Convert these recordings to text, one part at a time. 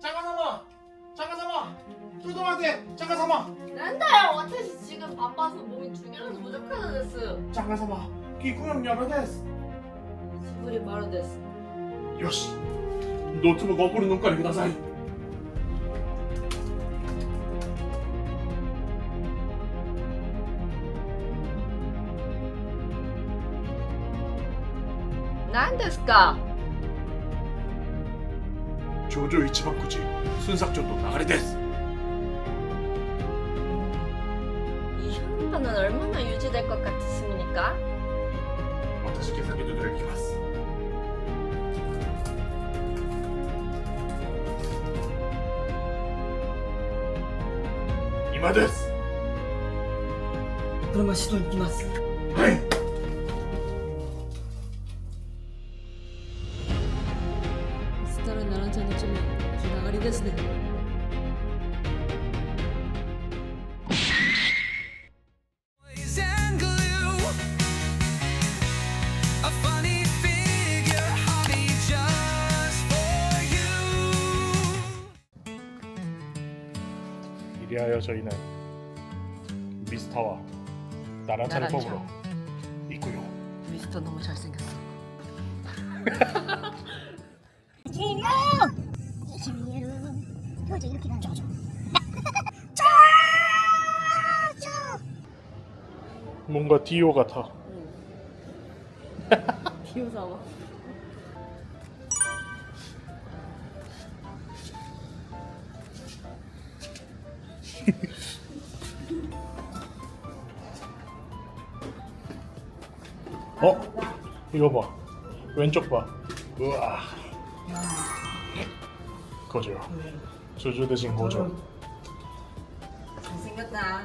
잠깐 삼아 잠깐 삼아 뚜둥한테 잠깐 삼아 なんだよ私지금바빠서몸이두개라도부족하다데스 잠깐 삼아 기구형 열어 데스 しぶりまるです 요시 노트북 거꾸로 눈깔이 그다사이 何 ですか 조조 이치바쿠지 순삭조도 나가리 데스 이 현관은 얼마나 유지될 것 같습니까? 私毛先できます 今です 그러면 시도行きます はい 이리하여 저희는 미스터와 나란차를 나란차. 뽑으러 있고요 미스터 너무 잘생겼어 표정 이렇게. 뭔가 디오 같아 귀여워 어? 이거 봐. 왼쪽 봐. 우와. 거죠 조조 대신 거죠 잘생겼다.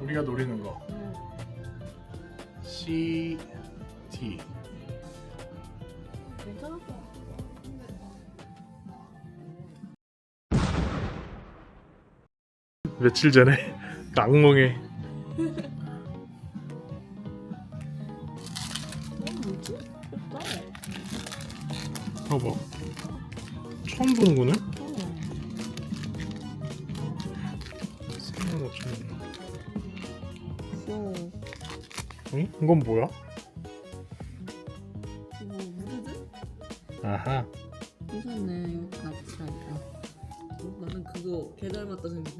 우리가 노리는 거. C T 며칠 전에 악몽에 봐봐 처음 보는 거네? 3만 5천 원 응? 이건 뭐야? 이거 무드드? 아하 괜찮네 이거 나쁘지 않다 어, 나는 그거 개 닮았다 부채는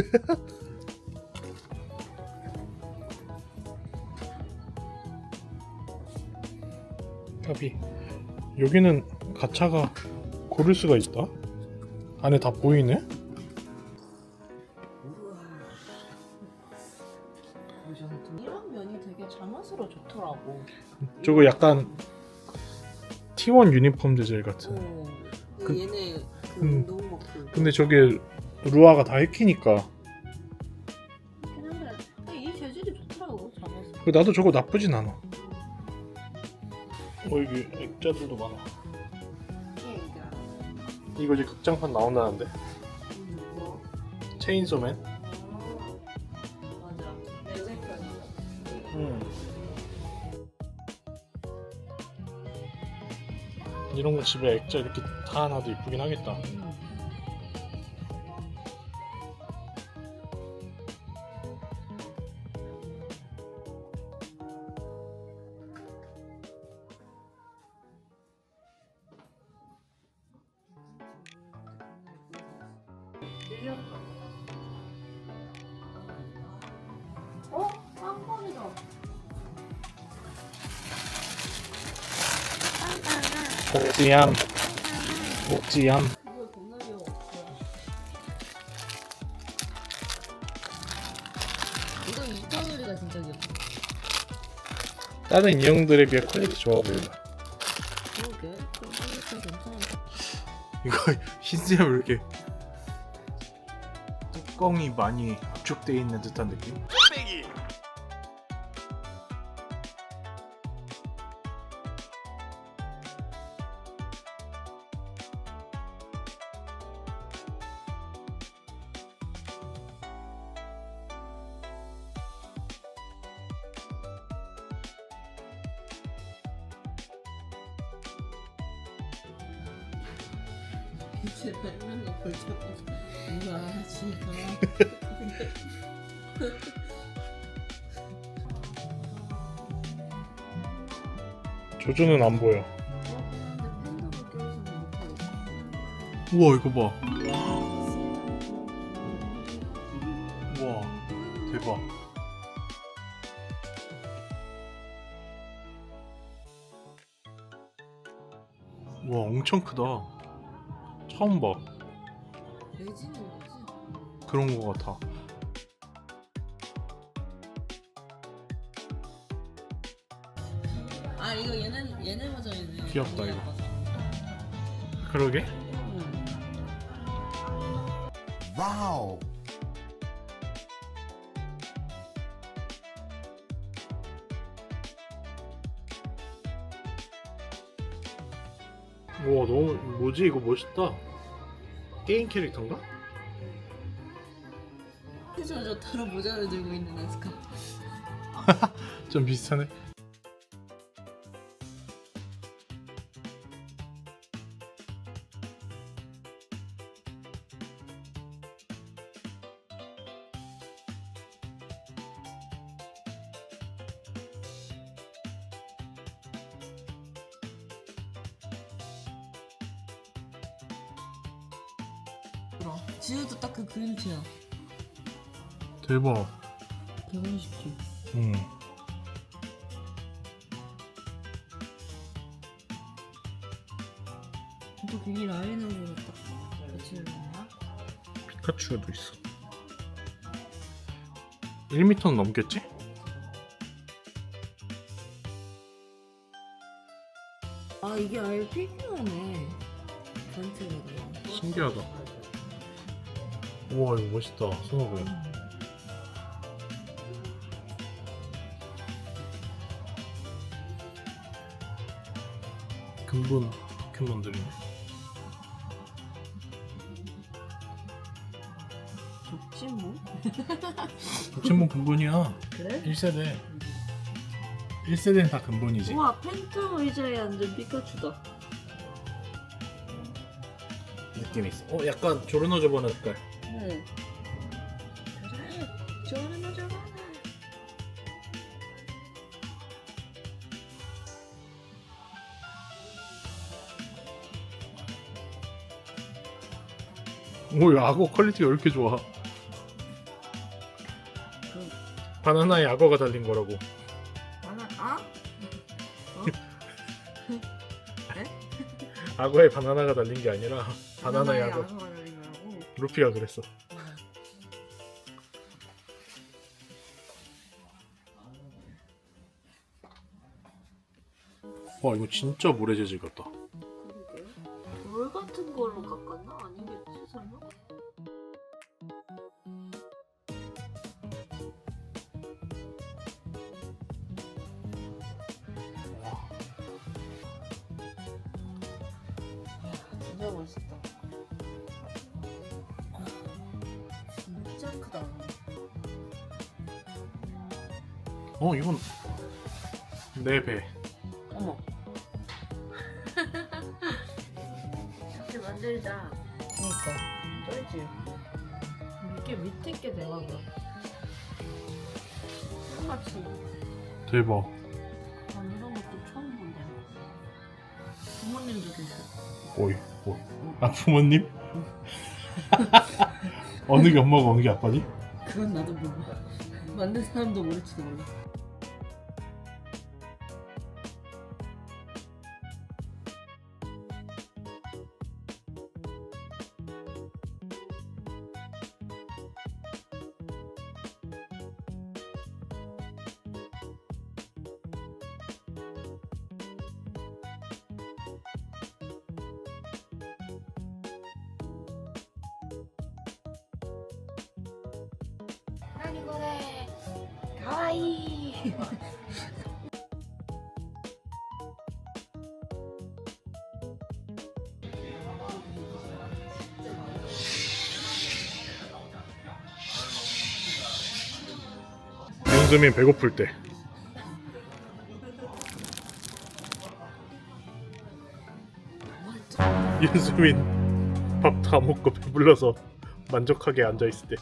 까비 여기는 가차가 고를 수가 있다? 안에 다 보이네? 이런 면이 되게 자연스러워 좋더라고 저거 약간 T1 유니폼 재질 같은 어. 그- 얘네 그 음. 운동복 그 근데 저게 루아가 다 해키니까. 근데 이 재질이 좋더라고 자연스러워 그 나도 저거 나쁘진 않아. 어 여기 액자들도 많아. 이거 이제 극장판 나온다는데? 뭐 체인소맨? 맞아. 예술편 음. 이런 거 집에 액자 이렇게 다 놔도 이쁘긴 하겠다 어? 복지함. 복지함. 이터널리가 진짜 귀엽다. 다른 인형들에 비해 퀄리티 좋아 보인다. 그러게. 이거 흰색 왜 이렇게 뚜껑이 많이 압축되어 있는 듯한 느낌? 조조는 안 보여. 우와 이거 봐. 우와 대박. 우와 엄청 크다. 처음 봐. 매지는 거지? 그런 거 같아. 아 귀엽다, 이거. 그러게? 응. Wow. 우와 너무 뭐지 이거 멋있다. 게임 캐릭터인가? 그래서 저 타로 모자를 들고 있는 아스카. 좀 비슷하네. 그럼 지우도 딱 그 그림체야. 대박. 150주. 응. 또 그게 라인으로 딱 배치를 했나? 피카츄도 있어. 1m는 넘겠지? 아 이게 아예 피규어네. 전체가. 신기하다. 우와 이거 멋있다. 스노브. 근본 포켓몬들이네. 독진모? 포켓몬 근본이야. 그래? 1세대. 1세대는 다 근본이지. 우와 팬텀 의자에 앉은 피카츄다. 느낌 있어. 어 약간 조르노 저번 색깔. 악어 퀄리티가 왜 이렇게 좋아? 바나나에 악어가 달린 거라고. 하나 아? 악어에 바나나가 달린 게 아니라 바나나에 악어. 악어가 달린 거라고. 루피가 그랬어. 와 이거 진짜 모래 재질 같다. 진짜 멋있다. 진짜 크다. 어 이건 내 배. 어머. 이렇게 만들자. 그니까. 쩔지. 이게 밑에 게 대박이야. 똑같이. 대박. 난 이런 것도 처음 본다. 부모님도 계셔. 오이. 아 부모님? 어느 게 엄마가 어느 게 아빠지? 그건 나도 몰라. 만든 사람도 모를지도 몰라. 아니 그래. 가와이. 윤수민 배고플 때. 윤수민 밥 다 먹고 배불러서 만족하게 앉아 있을 때.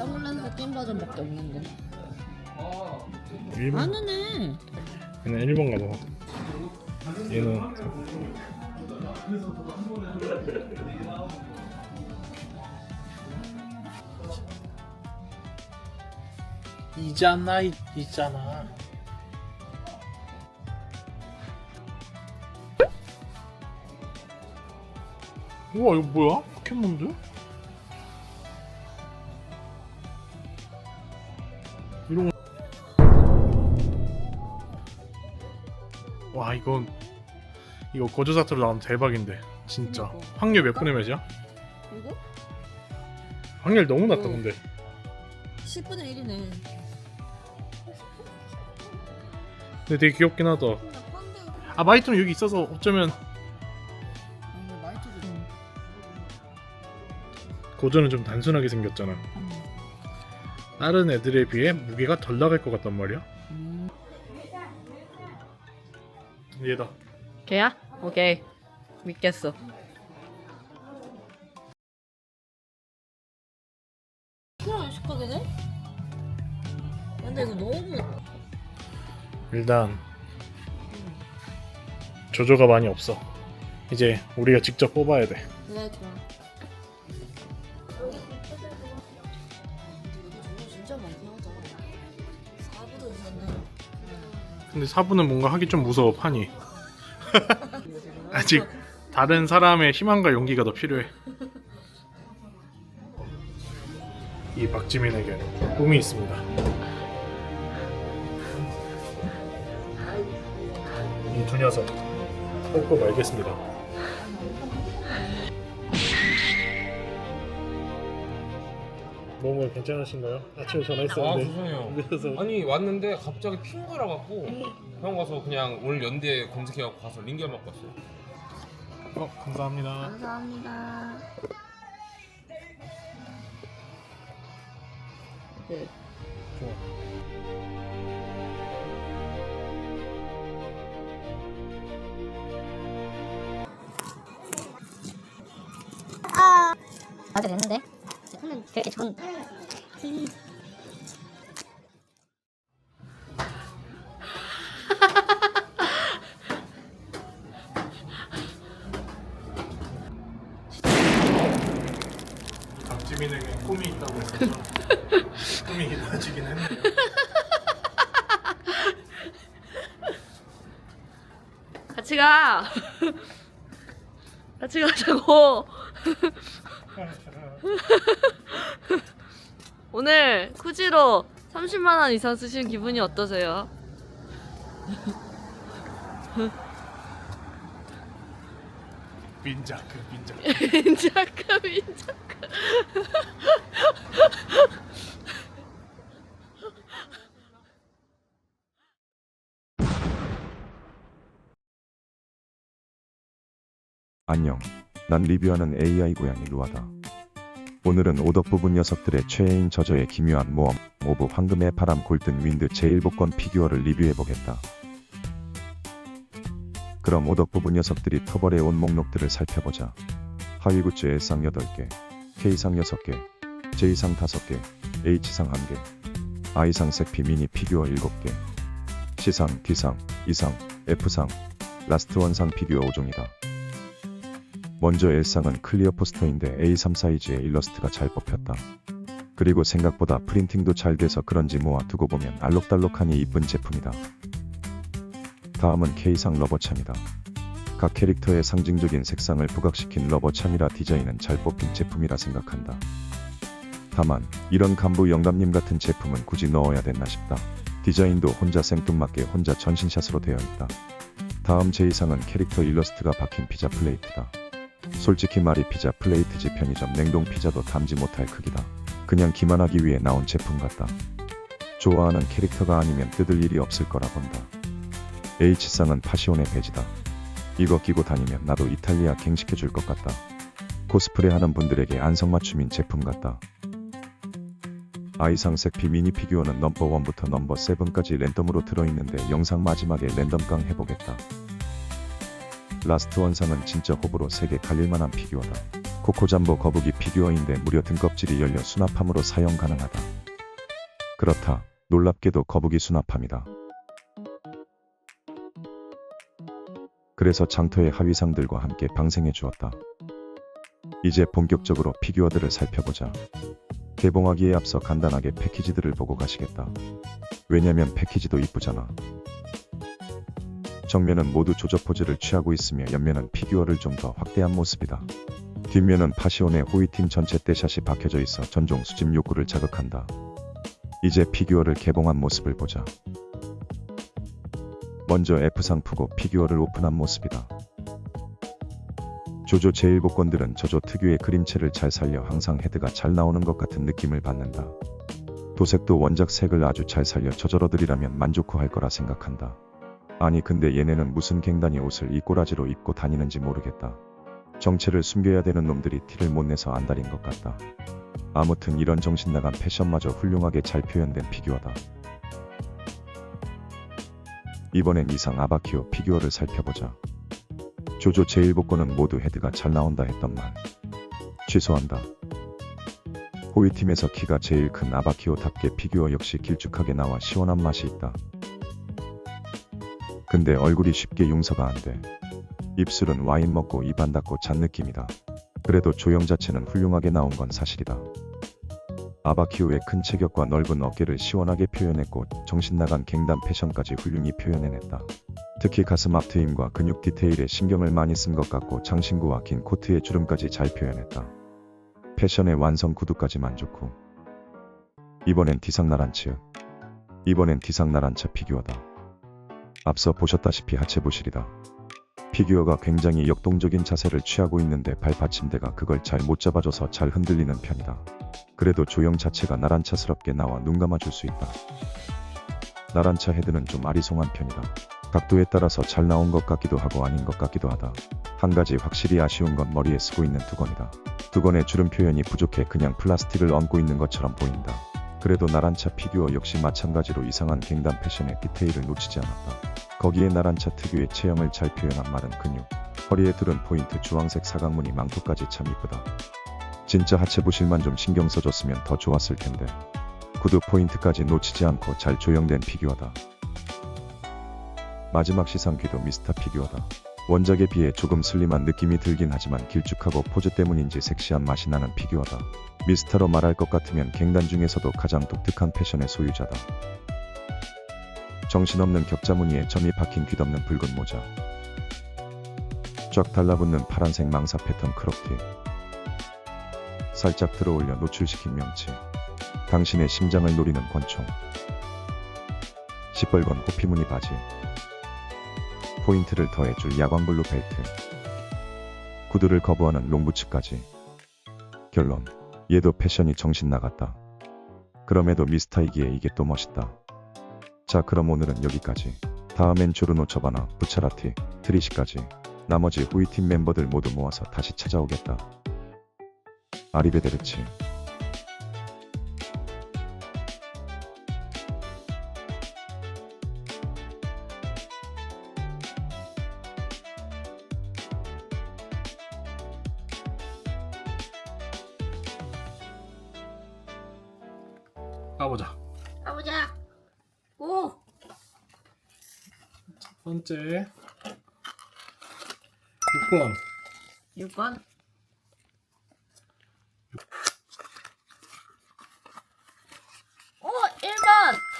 선글라스 낀 버전밖에 없는데. 일본. 안 하네. 얘는 일본 가잖아. 얘는 이잖아 이- 있잖아. 우와 이거 뭐야? 포켓몬들? 와 이건 이거 고조사토로 나오면 대박인데 진짜 그러니까. 확률 몇 분의 몇이야? 이거? 확률 너무 낮다 어. 근데 10분의 1이네. 근데 되게 귀엽긴 하다. 아 마이토는 여기 있어서 어쩌면 아. 고조는 좀 단순하게 생겼잖아 다른 애들에 비해 무게가 덜 나갈 것 같단 말이야 얘다 걔야? 오케이. 믿겠어. 근데 이거 너무 일단 조조가 많이 없어 이제 우리가 직접 뽑아야 돼 그래 좋아. 근데 사부는 뭔가 하기 좀 무서워 판이. 아직 다른 사람의 희망과 용기가 더 필요해. 이 박지민에게 꿈이 있습니다. 이 두 녀석 뽑고 말겠습니다 몸은 괜찮으신가요? 아침에 아 전화했었는데 죄송해요. 그래서 아니 왔는데 갑자기 핑거라 갖고 형 가서 그냥 오늘 연대 검색해 갖고 가서 링겔 맞고 왔어요. 어, 감사합니다 감사합니다. 네. 맞아 됐는데 그렇게 좋은 박지민에게 꿈이 있다고 했었죠. 꿈이 이루어지긴 했네요. 같이 가. 같이 가자고. 오늘 쿠지로 30만 원 이상 쓰신 기분이 어떠세요? 민자크 민자크. 인자크 인자크. 안녕. 난 리뷰하는 AI 고양이 루아다. 오늘은 오덕 부분 녀석들의 최애인 저저의 기묘한 모험, 오브 황금의 바람 골든 윈드 제1복권 피규어를 리뷰해보겠다. 그럼 오덕 부분 녀석들이 터벌해 온 목록들을 살펴보자. 하위 굿즈 L상 8개, K상 6개, J상 5개, H상 1개, I상 색피 미니 피규어 7개, C상, D상, E상, F상, 라스트 원상 피규어 5종이다. 먼저 L상은 클리어 포스터인데 A3 사이즈의 일러스트가 잘 뽑혔다. 그리고 생각보다 프린팅도 잘 돼서 그런지 모아 두고 보면 알록달록하니 이쁜 제품이다. 다음은 K상 러버참이다. 각 캐릭터의 상징적인 색상을 부각시킨 러버참이라 디자인은 잘 뽑힌 제품이라 생각한다. 다만 이런 간부 영감님 같은 제품은 굳이 넣어야 됐나 싶다. 디자인도 혼자 생뚱맞게 혼자 전신샷으로 되어 있다. 다음 제2상은 캐릭터 일러스트가 박힌 피자 플레이트다. 솔직히 말이 피자 플레이트지 편의점 냉동 피자도 담지 못할 크기다. 그냥 기만하기 위해 나온 제품 같다. 좋아하는 캐릭터가 아니면 뜯을 일이 없을 거라 본다. H상은 파시온의 배지다. 이거 끼고 다니면 나도 이탈리아 갱식해 줄 것 같다. 코스프레 하는 분들에게 안성맞춤인 제품 같다. 아이상 색피 미니 피규어는 넘버 1부터 넘버 7까지 랜덤으로 들어있는데 영상 마지막에 랜덤깡 해보겠다. 라스트 원상은 진짜 호불호 세게 갈릴만한 피규어다. 코코잠보 거북이 피규어인데 무려 등껍질이 열려 수납함으로 사용 가능하다. 그렇다. 놀랍게도 거북이 수납함이다. 그래서 장터의 하위상들과 함께 방생해 주었다. 이제 본격적으로 피규어들을 살펴보자. 개봉하기에 앞서 간단하게 패키지들을 보고 가시겠다. 왜냐면 패키지도 이쁘잖아. 정면은 모두 조저 포즈를 취하고 있으며 옆면은 피규어를 좀 더 확대한 모습이다. 뒷면은 파시온의 호위팀 전체 떼샷이 박혀져 있어 전종 수집 욕구를 자극한다. 이제 피규어를 개봉한 모습을 보자. 먼저 F상 푸고 피규어를 오픈한 모습이다. 조조 제1복권들은 저조 특유의 그림체를 잘 살려 항상 헤드가 잘 나오는 것 같은 느낌을 받는다. 도색도 원작 색을 아주 잘 살려 저저러들이라면 만족할 거라 생각한다. 아니 근데 얘네는 무슨 갱단이 옷을 이 꼬라지로 입고 다니는지 모르겠다. 정체를 숨겨야 되는 놈들이 티를 못 내서 안달인 것 같다. 아무튼 이런 정신 나간 패션마저 훌륭하게 잘 표현된 피규어다. 이번엔 이상 아바키오 피규어를 살펴보자. 조조 제1복권은 모두 헤드가 잘 나온다 했던 말. 취소한다. 호위팀에서 키가 제일 큰 아바키오답게 피규어 역시 길쭉하게 나와 시원한 맛이 있다. 근데 얼굴이 쉽게 용서가 안 돼. 입술은 와인 먹고 입안 닫고 잔 느낌이다. 그래도 조형 자체는 훌륭하게 나온 건 사실이다. 아바키오의 큰 체격과 넓은 어깨를 시원하게 표현했고 정신 나간 갱단 패션까지 훌륭히 표현해냈다. 특히 가슴 앞 트임과 근육 디테일에 신경을 많이 쓴 것 같고 장신구와 긴 코트의 주름까지 잘 표현했다. 패션의 완성 구두까지 만족 후. 이번엔 디상나란츠. 이번엔 디상나란차 피규어다. 앞서 보셨다시피 하체 부실이다. 피규어가 굉장히 역동적인 자세를 취하고 있는데 발 받침대가 그걸 잘 못 잡아줘서 잘 흔들리는 편이다. 그래도 조형 자체가 나란차스럽게 나와 눈 감아줄 수 있다. 나란차 헤드는 좀 아리송한 편이다. 각도에 따라서 잘 나온 것 같기도 하고 아닌 것 같기도 하다. 한 가지 확실히 아쉬운 건 머리에 쓰고 있는 두건이다. 두건의 주름 표현이 부족해 그냥 플라스틱을 얹고 있는 것처럼 보인다. 그래도 나란차 피규어 역시 마찬가지로 이상한 갱단 패션의 디테일을 놓치지 않았다. 거기에 나란차 특유의 체형을 잘 표현한 마른 근육, 허리에 두른 포인트 주황색 사각무늬 망토까지 참 이쁘다. 진짜 하체 부실만 좀 신경 써줬으면 더 좋았을 텐데. 구두 포인트까지 놓치지 않고 잘 조형된 피규어다. 마지막 시상 귀도 미스터 피규어다. 원작에 비해 조금 슬림한 느낌이 들긴 하지만 길쭉하고 포즈 때문인지 섹시한 맛이 나는 피규어다. 미스터로 말할 것 같으면 갱단 중에서도 가장 독특한 패션의 소유자다. 정신없는 격자 무늬에 점이 박힌 귀덮는 붉은 모자. 쫙 달라붙는 파란색 망사 패턴 크롭티. 살짝 들어올려 노출시킨 명치. 당신의 심장을 노리는 권총. 시뻘건 호피무늬 바지. 포인트를 더해줄 야광블루 벨트. 구두를 거부하는 롱부츠까지. 결론. 얘도 패션이 정신 나갔다. 그럼에도 미스터이기에 이게 또 멋있다. 자 그럼 오늘은 여기까지. 다음엔 조르노 처바나 부차라티, 트리시까지 나머지 후위팀 멤버들 모두 모아서 다시 찾아오겠다. 아리베데르치.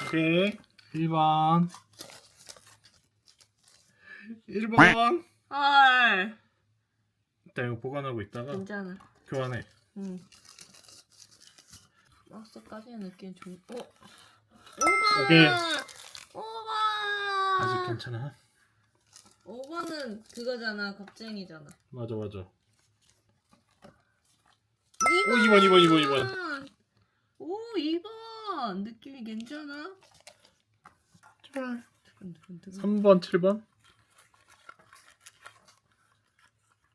오케이 1번 1번 헐. 일단 이거 보관하고 있다가 괜찮아. 교환해 응. 박스까지의 느낌 좋. 어? 5번. 오케이. 5번. 아직 괜찮아 5번은 그거잖아. 겁쟁이잖아. 맞아 맞아 2번. 오 2번 2번 2번 2번 오 2번. 느낌이 괜찮아. 제발 두근두근두근. 3번 7번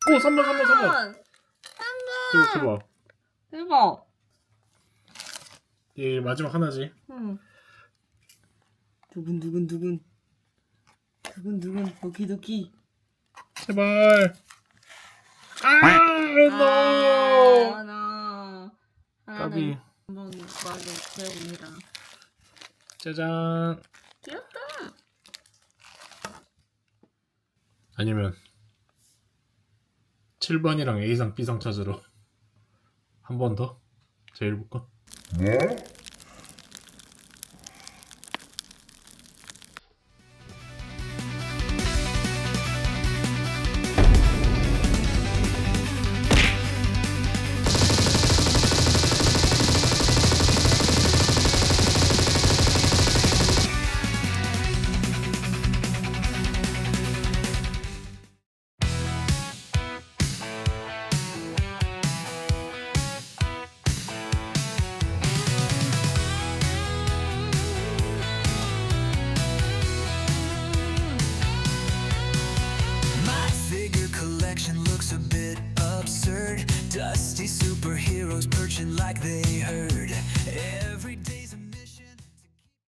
오 3번 3번 3번 3번. 이거 봐봐 대박. 얘 마지막 하나지. 응. 두근 두근 두근 두근 두근 도키도키. 제발. 아, 아, no. 하나. 까비. 하나는 한번 마저 배워봅니다. 짜잔. 귀엽다. 아니면 7번이랑 A상 B상 찾으러 한 번 더? 제일 볼까? My